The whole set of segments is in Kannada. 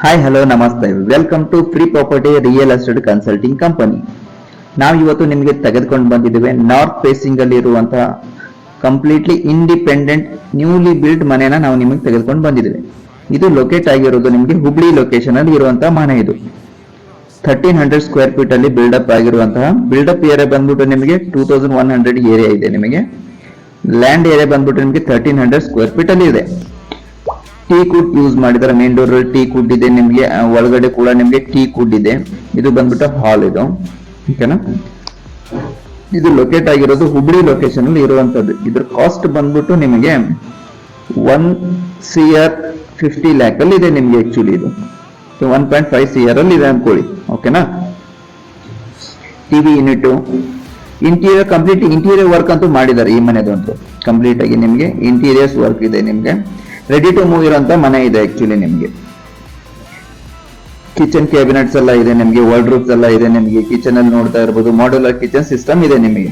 ಹಾಯ್ ಹಲೋ ನಮಸ್ತೆ. Welcome to free property real estate consulting company ನಾವು ಇವತ್ತು ನಿಮಗೆ ತೆಗೆದುಕೊಂಡು ಬಂದಿದ್ದೇವೆ. ನಾರ್ತ್ ಫೇಸಿಂಗ್ ಅಲ್ಲಿ ಇರುವಂತಹ ಕಂಪ್ಲೀಟ್ಲಿ ಇಂಡಿಪೆಂಡೆಂಟ್ ನ್ಯೂಲಿ ಬಿಲ್ಡ್ ಮನೆನ ನಾವು ನಿಮಗೆ ತೆಗೆದುಕೊಂಡು ಬಂದಿದ್ದೇವೆ. ಇದು ಲೊಕೇಟ್ ಆಗಿರೋದು ನಿಮಗೆ ಹುಬ್ಳಿ ಲೊಕೇಶನ್ ಅಲ್ಲಿ ಇರುವಂತಹ ಮನೆ ಇದು. ಥರ್ಟೀನ್ ಹಂಡ್ರೆಡ್ ಸ್ಕ್ವೇರ್ ಫೀಟ್ ಅಲ್ಲಿ ಬಿಲ್ಡಪ್ ಆಗಿರುವಂತಹ ಬಿಲ್ಡಪ್ ಏರಿಯಾ ಬಂದ್ಬಿಟ್ಟು ನಿಮಗೆ two thousand one hundred area ಇದೆ ನಿಮಗೆ. ಲ್ಯಾಂಡ್ ಏರಿಯಾ ಬಂದ್ಬಿಟ್ಟು ನಿಮಗೆ ಥರ್ಟೀನ್ ಹಂಡ್ರೆಡ್ ಸ್ಕ್ವೇರ್ ಫೀಟ್ ಅಲ್ಲಿ ಇದೆ. ಟೀ ಕುಡ್ ಯೂಸ್ ಮಾಡಿದ್ದಾರೆ. ಮೇನ್ ಡೋರ್ ಟೀ ಕುಡ್ ಇದೆ. ನಿಮಗೆ ಒಳಗಡೆ ಕೂಡ ನಿಮಗೆ ಟೀ ಕುಡ್ ಇದೆ. ಇದು ಬಂದ್ಬಿಟ್ಟು ಹಾಲ್ ಇದು. ಓಕೆನಾ ಇದು ಲೊಕೇಟ್ ಆಗಿರೋದು ಹುಬ್ಳಿ ಲೊಕೇಶನ್ ಅಲ್ಲಿ ಇರುವಂತದ್ದು. ಇದ್ರ ಕಾಸ್ಟ್ ಬಂದ್ಬಿಟ್ಟು ನಿಮಗೆ one C R fifty lakh ಅಲ್ಲಿ ಇದೆ ನಿಮಗೆ ಆಕ್ಚುಲಿ ಇದು. One point five C R ಅಲ್ಲಿ ಇದೆ ಅನ್ಕೊಳ್ಳಿ. ಓಕೆನಾ TV unit interior complete interior work ಅಂತೂ ಮಾಡಿದ್ದಾರೆ ಈ ಮನೆದು ಅಂತೂ ಕಂಪ್ಲೀಟ್ ಆಗಿ ನಿಮಗೆ ಇಂಟೀರಿಯರ್ಸ್ ವರ್ಕ್ ಇದೆ ನಿಮಗೆ. ರೆಡಿ ಟು ಮೂವ್ ಇರೋಂತ ಮನೆ ಇದೆ ಆ್ಯಕ್ಚುಲಿ ನಿಮಗೆ. ಕಿಚನ್ ಕ್ಯಾಬಿನೆಟ್ಸ್ ಎಲ್ಲ ಇದೆ ನಿಮಗೆ ವಾರ್ಡ್ರೂಬ್ಸ್ ಎಲ್ಲ ಇದೆ ನಿಮಗೆ ಕಿಚನ್ ಅಲ್ಲಿ ನೋಡ್ತಾ ಇರ್ಬೋದು ಮಾಡ್ಯುಲರ್ ಕಿಚನ್ ಸಿಸ್ಟಮ್ ಇದೆ ನಿಮಗೆ.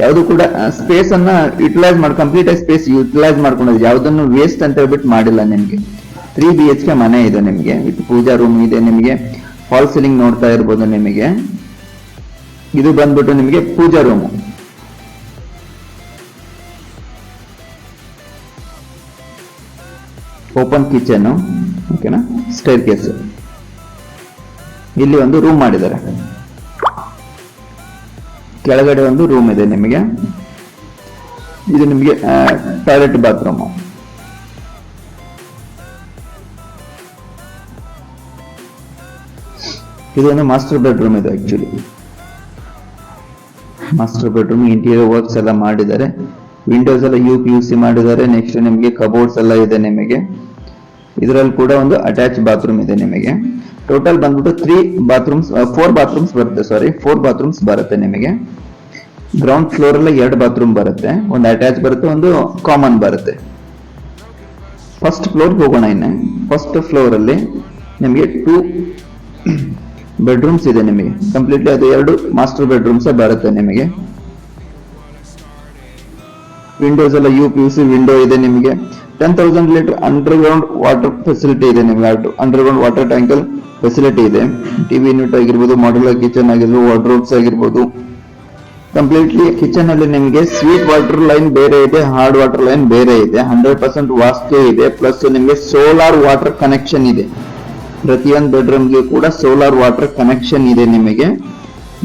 ಯಾವುದು ಕೂಡ ಸ್ಪೇಸ್ ಅನ್ನ ಯುಟಿಲೈಸ್ ಮಾಡಿ ಕಂಪ್ಲೀಟ್ ಆಗಿ ಸ್ಪೇಸ್ ಯುಟಿಲೈಸ್ ಮಾಡ್ಕೊಂಡಿದೆ ಯಾವುದನ್ನು ವೇಸ್ಟ್ ಅಂತ ಹೇಳ್ಬಿಟ್ಟು ಮಾಡಿಲ್ಲ ನಿಮಗೆ. ತ್ರೀ ಬಿ ಎಚ್ ಕೆ ಮನೆ ಇದೆ ನಿಮಗೆ ವಿತ್ ಪೂಜಾ ರೂಮ್ ಇದೆ ನಿಮಗೆ ಫಾಲ್ ಸೀಲಿಂಗ್ ನೋಡ್ತಾ ಇರ್ಬೋದು ನಿಮಗೆ. ಇದು ಬಂದ್ಬಿಟ್ಟು ನಿಮಗೆ ಪೂಜಾ ರೂಮ್ ಓಪನ್ ಕಿಚನ್ ಓಕೆನಾ? ಸ್ಟೈರ್ ಕೇಸ್ ಇಲ್ಲಿ ಒಂದು ರೂಮ್ ಮಾಡಿದ್ದಾರೆ. ಕೆಳಗಡೆ ಒಂದು ರೂಮ್ ಇದೆ ನಿಮಗೆ. ಇದು ನಿಮಗೆ ಟಾಯ್ಲೆಟ್ ಬಾತ್ರೂಮ್ ಇದು ಒಂದು ಮಾಸ್ಟರ್ ಬೆಡ್ರೂಮ್ ಇದೆ actually master bedroom interior works ಎಲ್ಲ ಮಾಡಿದ್ದಾರೆ. ವಿಂಡೋಸ್ ಎಲ್ಲ ಯು ಪಿ ಯು ಸಿ ಮಾಡಿದ್ದಾರೆ. ನೆಕ್ಸ್ಟ್ ನಿಮಗೆ ಕಬೋರ್ಡ್ಸ್ ಎಲ್ಲ ಇದೆ ನಿಮಗೆ. ಇದರಲ್ಲಿ ಕೂಡ ಒಂದು ಅಟ್ಯಾಚ್ ಬಾತ್ರೂಮ್ ಇದೆ ನಿಮಗೆ. ಟೋಟಲ್ ಬಂದ್ಬಿಟ್ಟು ತ್ರೀ ಬಾತ್ರೂಮ್ಸ್ ಫೋರ್ ಬಾತ್ರೂಮ್ಸ್ ಬರುತ್ತೆ ಸಾರಿ ಫೋರ್ ಬಾತ್ರೂಮ್ಸ್ ಬರುತ್ತೆ ನಿಮಗೆ. ಗ್ರೌಂಡ್ ಫ್ಲೋರ್ ಎಲ್ಲ ಎರಡು ಬಾತ್ರೂಮ್ ಬರುತ್ತೆ. ಒಂದು ಅಟ್ಯಾಚ್ ಬರುತ್ತೆ, ಒಂದು ಕಾಮನ್ ಬರುತ್ತೆ. ಫಸ್ಟ್ ಫ್ಲೋರ್ ಹೋಗೋಣ ಇನ್ನೇ. ಫಸ್ಟ್ ಫ್ಲೋರ್ ಅಲ್ಲಿ ನಿಮಗೆ ಟೂ ಬೆಡ್ರೂಮ್ಸ್ ಇದೆ ನಿಮಗೆ. ಕಂಪ್ಲೀಟ್ಲಿ ಅದು ಎರಡು ಮಾಸ್ಟರ್ ಬೆಡ್ರೂಮ್ಸ್ ಬರುತ್ತೆ ನಿಮಗೆ. ವಿಂಡೋಸ್ ಎಲ್ಲ ಯು ಪಿ ಸಿ ವಿಂಡೋ ಇದೆ ನಿಮಗೆ. Ten thousand litre underground water facility ಇದೆ ನಿಮಗೆ. ಅಂಡರ್ ಗ್ರೌಂಡ್ ವಾಟರ್ ಟ್ಯಾಂಕಲ್ ಫೆಸಿಲಿಟಿ ಇದೆ. ಟಿವಿ ಯೂನಿಟ್ ಆಗಿರ್ಬೋದು ಮಾಡ್ಯುಲರ್ ಕಿಚನ್ ಆಗಿರ್ಬೋದು ವಾರ್ಡ್ರೋಬ್ಸ್ ಆಗಿರ್ಬೋದು. ಕಂಪ್ಲೀಟ್ಲಿ ಕಿಚನ್ ಅಲ್ಲಿ ನಿಮಗೆ ಸ್ವೀಟ್ ವಾಟರ್ ಲೈನ್ ಬೇರೆ ಇದೆ ಹಾರ್ಡ್ ವಾಟರ್ ಲೈನ್ ಬೇರೆ ಇದೆ. ಹಂಡ್ರೆಡ್ ಪರ್ಸೆಂಟ್ ವಾಸ್ತು ಇದೆ. ಪ್ಲಸ್ ನಿಮಗೆ ಸೋಲಾರ್ ವಾಟರ್ ಕನೆಕ್ಷನ್ ಇದೆ. ಪ್ರತಿಯೊಂದು ಬೆಡ್ರೂಮ್ಗೆ ಕೂಡ ಸೋಲಾರ್ ವಾಟರ್ ಕನೆಕ್ಷನ್ ಇದೆ ನಿಮಗೆ.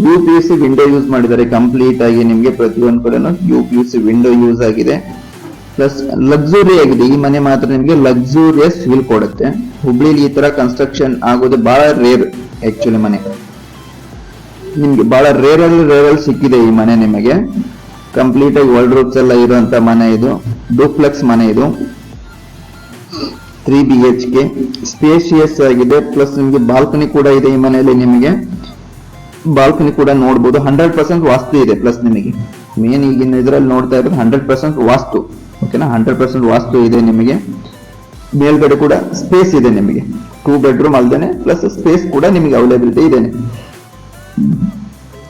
U P C window use ಮಾಡಿದ್ದಾರೆ. ಕಂಪ್ಲೀಟ್ ಆಗಿ ನಿಮಗೆ ಪ್ರತಿಯೊಂದು ಕೂಡ U P C window use ಆಗಿದೆ. ಪ್ಲಸ್ ಲಕ್ಸುರಿ ಆಗಿದೆ. ಈ ಮನೆ ಮಾತ್ರ ನಿಮಗೆ ಲಕ್ಸುರಿಯಸ್ ಫೀಲ್ ಕೊಡುತ್ತೆ. ಹುಬ್ಳಿಲಿ ಈ ತರ ಕನ್ಸ್ಟ್ರಕ್ಷನ್ ಆಗೋದು ಬಹಳ ರೇರ್ ಆಕ್ಚುಲಿ ಮನೆ. ನಿಮ್ಗೆ ಬಹಳ ರೇರ್ ಅಲ್ಲಿ ರೇರ್ ಅಲ್ಲಿ ಸಿಕ್ಕಿದೆ ಈ ಮನೆ ನಿಮಗೆ. ಕಂಪ್ಲೀಟ್ ಆಗಿ ವರ್ಲ್ಡ್ ರೂಪ್ಸ್ ಎಲ್ಲ ಇರುವಂತ ಮನೆ ಇದು. ಡೂಪ್ಲೆಕ್ಸ್ ಮನೆ ಇದು. Three B H K spacious ಆಗಿದೆ. ಪ್ಲಸ್ ನಿಮ್ಗೆ ಬಾಲ್ಕನಿ ಕೂಡ ಇದೆ ಈ ಮನೆಯಲ್ಲಿ ನಿಮಗೆ. ಬಾಲ್ಕನಿ ಕೂಡ ನೋಡಬಹುದು ಹಂಡ್ರೆಡ್ ಪರ್ಸೆಂಟ್ ವಾಸ್ತು ಇದೆ ಪ್ಲಸ್ ನಿಮಗೆ. ಮೇನ್ ಈಗಿನ ಇದರಲ್ಲಿ ನೋಡ್ತಾ ಇರೋದು ಹಂಡ್ರೆಡ್ ಪರ್ಸೆಂಟ್ ವಾಸ್ತು. ಓಕೆನಾ ಹಂಡ್ರೆಡ್ ಪರ್ಸೆಂಟ್ ವಾಸ್ತು ಇದೆ ನಿಮಗೆ. ಮೇಲ್ಗಡೆ ಕೂಡ ಸ್ಪೇಸ್ ಇದೆ ನಿಮಗೆ. ಟೂ ಬೆಡ್ರೂಮ್ ಅಲ್ದೇನೆ ಪ್ಲಸ್ ಸ್ಪೇಸ್ ಕೂಡ ನಿಮಗೆ ಅವೈಲೇಬಿಲಿಟಿ ಇದೆ.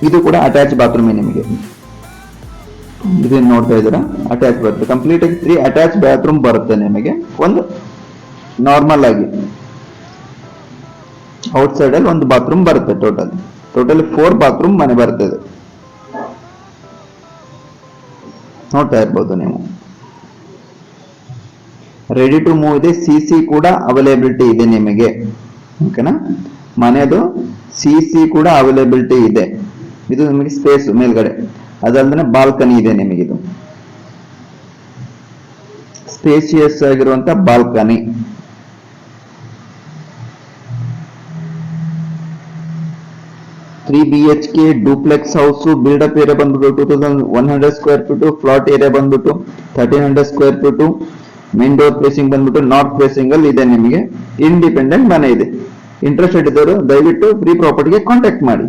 ಇದು ಕೂಡ ಅಟ್ಯಾಚ್ ಬಾತ್ರೂಮ್ ನಿಮಗೆ. ಇದೇನು ನೋಡ್ತಾ ಇದ್ದೀರಾ? ಅಟ್ಯಾಚ್ ಬರುತ್ತೆ ಕಂಪ್ಲೀಟ್ ಆಗಿ ತ್ರೀ ಅಟ್ಯಾಚ್ ಬಾತ್ರೂಮ್ ಬರುತ್ತೆ ನಿಮಗೆ. ಒಂದು ನಾರ್ಮಲ್ ಆಗಿ. ಔಟ್ ಅಲ್ಲಿ ಒಂದು ಬಾತ್ರೂಮ್ ಬರುತ್ತೆ ಟೋಟಲ್ ಟೋಟಲ್ ಫೋರ್ ಬಾತ್ರೂಮ್ ಮನೆ ಬರ್ತದೆ. ನೋಡ್ತಾ ಇರ್ಬೋದು ನೀವು. ರೆಡಿ ಟು ಮೂವ್ ಇದೆ ಸಿ ಸಿ ಕೂಡ ಅವೈಲೇಬಿಲಿಟಿ ಇದೆ ನಿಮಗೆ. ಓಕೆನಾ ಮನೆದು ಸಿ ಸಿ ಕೂಡ ಅವೈಲೇಬಿಲಿಟಿ ಇದೆ. ಇದು ನಿಮಗೆ ಸ್ಪೇಸ್ ಮೇಲ್ಗಡೆ. ಅದಲ್ಲದೆ ಬಾಲ್ಕನಿ ಇದೆ ನಿಮಗೆ ಇದು. ಸ್ಪೇಸಿಯಸ್ ಆಗಿರುವಂತ balcony three B H K duplex house built up area ಬಂದ್ಬಿಟ್ಟು two thousand one hundred square feet flat area ಬಂದ್ಬಿಟ್ಟು thirteen hundred square feet main door placing ಬಂದ್ಬಿಟ್ಟು ನಾರ್ತ್ ಪ್ಲೇಸಿಂಗ್ ಅಲ್ಲಿ ಇದೆ ನಿಮಗೆ. ಇಂಡಿಪೆಂಡೆಂಟ್ ಮನೆ ಇದೆ. ಇಂಟ್ರೆಸ್ಟೆಡ್ ಇದ್ದವರು ದಯವಿಟ್ಟು ಫ್ರೀ ಪ್ರಾಪರ್ಟಿಗೆ ಕಾಂಟ್ಯಾಕ್ಟ್ ಮಾಡಿ.